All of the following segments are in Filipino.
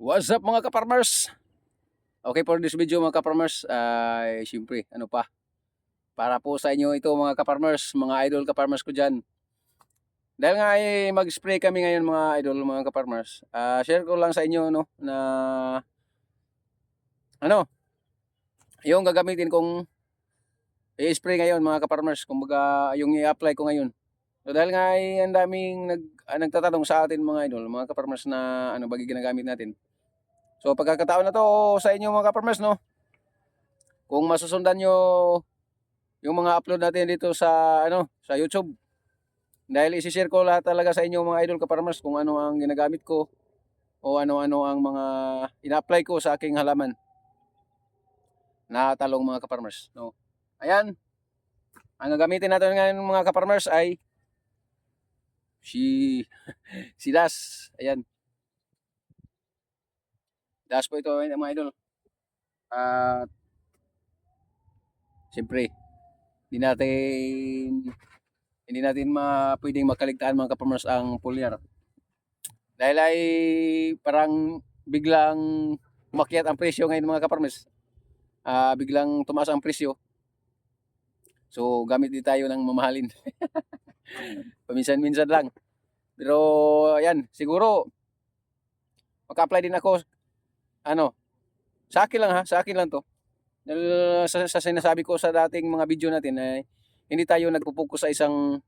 What's up mga ka-farmers? Okay for this video mga ka-farmers, ay siyempre, ano pa, para po sa inyo ito mga ka-farmers, mga idol ka-farmers ko dyan. Dahil nga ay mag-spray kami ngayon mga idol, mga ka-farmers, ah, share ko lang sa inyo no, na ano, yung gagamitin kong i-spray ngayon mga ka-farmers, kumbaga yung i-apply ko ngayon. So dahil nga ay ang daming nag, ah, nagtatanong sa atin mga idol, mga ka-farmers na ano bagi ginagamit natin. So pagkakataon na to sa inyo mga ka-farmers no. Kung masusundan nyo yung mga upload natin dito sa ano sa YouTube. Dahil i-share ko lahat talaga sa inyo mga idol ka-farmers kung ano ang ginagamit ko o ano-ano ang mga ina-apply ko sa aking halaman. Na talong mga ka-farmers no. Ayan. Ang gagamitin natin ngayon mga ka-farmers ay si si Das. Ayan. Das po ito eh, mga idol. At siyempre, hindi natin hindi natin ma pwedeng makaligtaan mga kapamers ang pulyar. Dahil ay parang biglang umakyat ang presyo ngayon mga kapamers. Ah, biglang tumaas ang presyo. So gamit din tayo ng mamahalin. Paminsan-minsan lang. Pero ayan, siguro maka-apply din ako ano, sa akin lang ha, sa akin lang to. Dahil sa, sa sinasabi ko sa dating mga video natin ay hindi tayo nagpupokus sa isang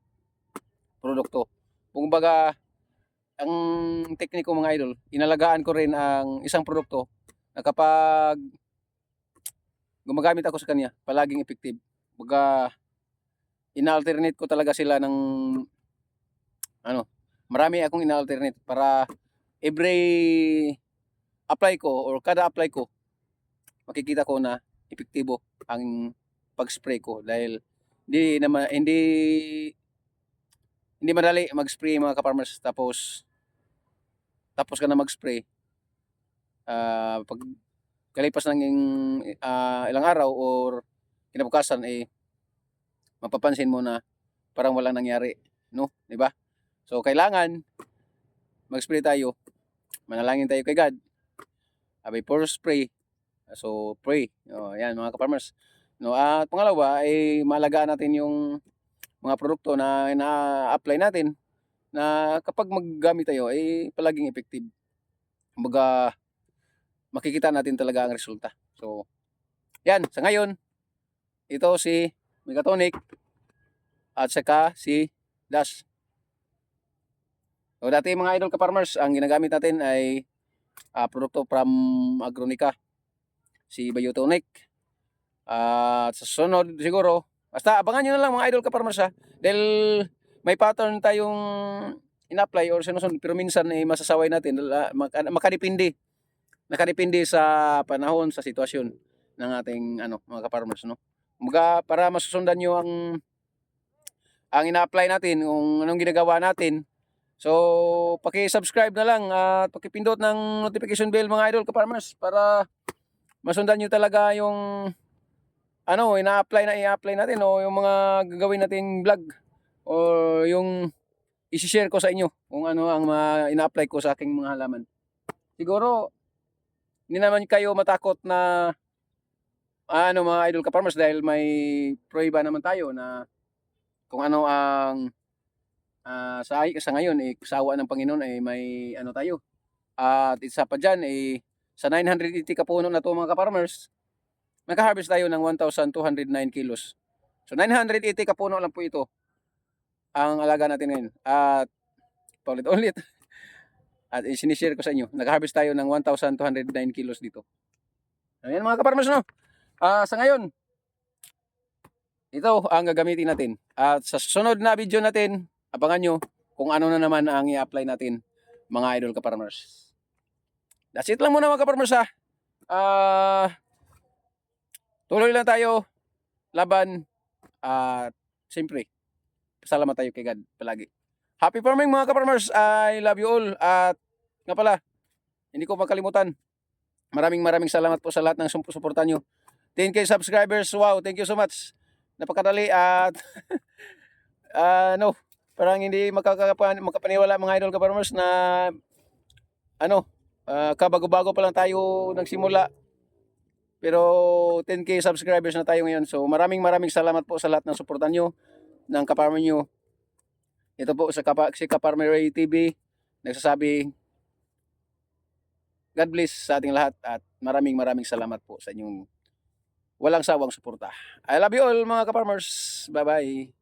produkto. Kung baga, ang tekniko mga idol, inalagaan ko rin ang isang produkto na kapag gumagamit ako sa kanya, palaging effective. Baga, ina-alternate ko talaga sila ng ano, marami akong ina-alternate para every apply ko or kada apply ko makikita ko na epektibo ang pag-spray ko dahil hindi naman hindi hindi madali mag-spray mga ka-farmers. Tapos tapos ka na mag-spray. Ah pag kalipas ng ah, ilang araw or kinabukasan eh mapapansin mo na parang walang nangyari no? Di ba? So kailangan mag-spray tayo. Manalangin tayo kay God uh, before spray. So, pray. O, ayan, mga ka-farmers. No, at pangalawa, ay malagaan natin yung mga produkto na na-apply natin na kapag maggamit tayo, ay palaging effective. Kumbaga, makikita natin talaga ang resulta. So, yan, sa ngayon, ito si Megatonic at saka si Dash. So, dati mga idol ka-farmers, ang ginagamit natin ay uh, produkto from Agronica si Biotonic at sa sunod siguro basta abangan nyo na lang mga idol ka-farmers ha. Dahil may pattern tayong in-apply or sinusunod pero minsan eh, masasaway natin uh, makadepende nakadepende sa panahon sa sitwasyon ng ating ano mga ka-farmers no? Mga para masusundan nyo ang ang ina-apply natin kung anong ginagawa natin So, paki-subscribe na lang at paki-pindot ng notification bell mga idol ka-farmers para masundan nyo talaga yung ano, ina-apply na i-apply natin o yung mga gagawin nating vlog o yung i-share ko sa inyo kung ano ang mga ina-apply ko sa aking mga halaman. Siguro, hindi naman kayo matakot na ano mga idol ka-farmers dahil may prueba naman tayo na kung ano ang uh, sa, sa ngayon eh sawa ng Panginoon ay eh, may ano tayo. At uh, isa pa diyan eh sa 980 kapuno na to mga ka-farmers, naka-harvest tayo ng 1,209 kilos. So 980 kapuno lang po ito ang alaga natin ngayon. At paulit-ulit. At sinishare ko sa inyo, nag-harvest tayo ng 1,209 kilos dito. Ayan mga ka-farmers no. Uh, sa ngayon, ito ang gagamitin natin. At sa sunod na video natin, abangan nyo kung ano na naman ang i-apply natin mga idol ka-farmers. That's it lang muna mga ka-farmers ha. Uh, tuloy lang tayo laban at uh, siyempre salamat tayo kay God palagi. Happy farming mga ka-farmers. I love you all at nga pala hindi ko makalimutan maraming maraming salamat po sa lahat ng suporta nyo. 10k subscribers. Wow, thank you so much. Napakadali at uh, no, Parang hindi makakapan, makapaniwala mga idol ka-farmers na ano, Ah, kabago-bago pa lang tayo nagsimula. Pero 10k subscribers na tayo ngayon. So maraming maraming salamat po sa lahat ng suportan nyo ng Kaparmer nyo. Ito po sa Kapa, si Kaparmer Ray TV nagsasabi God bless sa ating lahat at maraming maraming salamat po sa inyong walang sawang suporta. I love you all mga Kaparmers. Bye-bye.